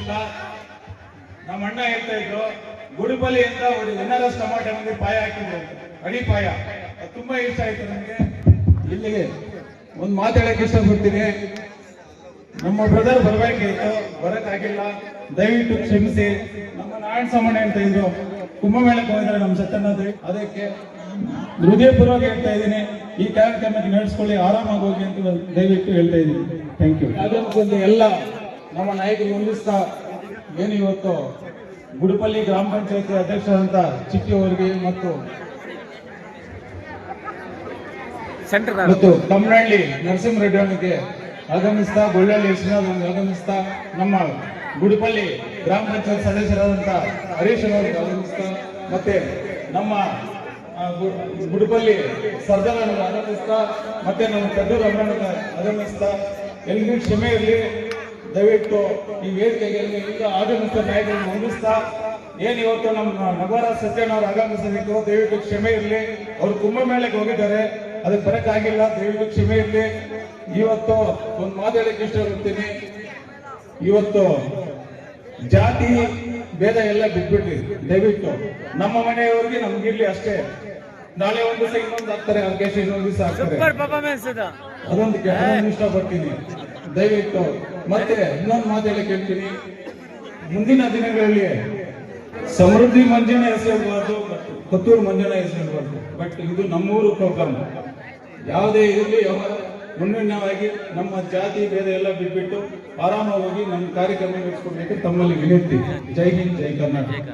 ಇಲ್ಲ ನಮ್ಮ ಅಣ್ಣ ಹೇಳ್ತಾ ಇದ್ರು, ಗುಡುಬಲಿ ಅಂತ ಒಂದು ಎಸ್ ಟಮಾಟೆ ಮಂದಿ ಪಾಯ ಹಾಕಿದ್ರು. ಅಡಿ ಪಾಯ. ತುಂಬಾ ಇಷ್ಟ ಆಯ್ತು ನನಗೆ ಇಲ್ಲಿಗೆ ಒಂದು ಮಾತಾಡಕ್ಕೆ ಇಷ್ಟಪಡ್ತೀನಿ. ನಮ್ಮ ಬ್ರದರ್ ಬರ್ಬೇಕಾಯ್ತು ಬರಕ್ಕಾಗಿಲ್ಲ ದಯವಿಟ್ಟು ಕ್ಷಮಿಸಿ. ನಮ್ಮ ನಾರಾಯಣ ಸಾಮಣ್ಣ ಅಂತ ಇದ್ರು. ಕುಂಭಮೇಳಕ್ಕೆ ಹೋಗಿದ್ರೆ ನಮ್ಮ ಸತ್ಯನಾಥ್ ಅದಕ್ಕೆ ಹೃದಯಪೂರ್ವಕ ಹೇಳ್ತಾ ಇದ್ದೀನಿ. ಈ ಕಾರ್ಯಕ್ರಮಕ್ಕೆ ನಡೆಸ್ಕೊಳ್ಳಿ. ಆರಾಮಾಗಿ ಹೋಗಿ ಅಂತ ದಯವಿಟ್ಟು ಹೇಳ್ತಾ ಇದ್ದೀನಿ. ಥ್ಯಾಂಕ್ ಯು ಎಲ್ಲ ನಮ್ಮ ನಾಯಕರು ಮುಂದಿಸ್ತಾ ಏನು ಇವತ್ತು ಗುಡುಪಲ್ಲಿ ಗ್ರಾಮ ಪಂಚಾಯತಿ ಅಧ್ಯಕ್ಷರಂತ ಚಿಕ್ಕಿ ಅವರಿಗೆ ಮತ್ತು ಸೆಂಟರ್ ಮತ್ತು ತಮ್ಮನಹಳ್ಳಿ ನರಸಿಂಹರೆಡ್ಡಿ ಅವರಿಗೆ ಆಗಮಿಸ್ತಾ ಗೊಳ್ಳಳ್ಳಿ ಅವರಿಗೆ ಆಗಮಿಸ್ತಾ ನಮ್ಮ ಗುಡಪಲ್ಲಿ ಗ್ರಾಮ ಪಂಚಾಯತ್ ಸದಸ್ಯರಾದಂತ ಹರೀಶ್ ಅವರಿಗೆ ಆಗಮಿಸ್ತಾ ಮತ್ತೆ ನಮ್ಮ ಗುಡಪಲ್ಲಿ ಸರ್ದಾರ್ ಅವರಿಗೆ ಆಗಮಿಸ್ತಾ ಮತ್ತೆ ನಮ್ಮ ಕದ್ದೂರು ಅವರನ್ನು ಆಗಮಿಸ್ತಾ ಎಲ್ರಿಗೂ ಕ್ಷಮೆ ಇರಲಿ. ದಯವಿಟ್ಟು ಈ ವೇದಿಕೆಗೆ ಈಗ ಆಗಮಿಸಿದ ನಾಯಕರನ್ನು ಹೊಂದಿಸ್ತಾ ಏನ್ ಇವತ್ತು ನಮ್ಮ ನಗರ ಸತ್ಯನವರು ಆಗಮಿಸಬೇಕು ದಯವಿಟ್ಟು ಕ್ಷಮೆ ಇರಲಿ. ಅವರು ಕುಂಭಮೇಳಕ್ಕೆ ಹೋಗಿದ್ದಾರೆ ಅದಕ್ಕೆ ಬರಕ್ಕಾಗಿಲ್ಲ ದಯವಿಟ್ಟು ಕ್ಷಮೆ ಇರಲಿ. ಇವತ್ತು ಒಂದು ಮಾತಾಡಕ್ಕೆ ಇಷ್ಟಪಡ್ತೀನಿ. ಇವತ್ತು ಜಾತಿ ಭೇದ ಎಲ್ಲ ಬಿಟ್ಬಿಟ್ರಿ. ದಯವಿಟ್ಟು ನಮ್ಮ ಮನೆಯವರಿಗೆ ನಮ್ಗಿರ್ಲಿ ಅಷ್ಟೇ. ನಾಳೆ ಒಂದು ದಿವಸ ಇನ್ನೊಂದು ಹಾಕ್ತಾರೆ ಅವಕಾಶ ಇನ್ನೊಂದು ದಿವಸ ಹಾಕ್ತಾರೆ ಅದೊಂದು ಅದೊಂದು ಇಷ್ಟಪಡ್ತೀನಿ. ದಯವಿಟ್ಟು ಮತ್ತೆ ಇನ್ನೊಂದು ಮಾತು ಹೇಳಿ ಹೇಳ್ತೀನಿ ಮುಂದಿನ ದಿನಗಳಲ್ಲಿ ಸಮೃದ್ಧಿ ಮಂಜನೆ ಹೆಸರಿಡಬಾರ್ದು ಕೊತ್ತೂರು ಮಂಜನೆ ಹೆಸರಿಡಬಾರ್ದು ಬಟ್ ಇದು ನಮ್ಮೂರು ಪ್ರೋಗ್ರಾಮ್ ಯಾವುದೇ ಇರಲಿ ಮುನ್ನೆಣ್ಣವಾಗಿ ನಮ್ಮ ಜಾತಿ ಭೇದ ಎಲ್ಲ ಬಿಟ್ಬಿಟ್ಟು ಆರಾಮಾಗಿ ಹೋಗಿ ನಮ್ಮ ಕಾರ್ಯಕ್ರಮ ನಡೆಸ್ಕೊಡ್ಬೇಕು ತಮ್ಮಲ್ಲಿ ವಿನಂತಿ. ಜೈ ಹಿಂದ್, ಜೈ ಕರ್ನಾಟಕ.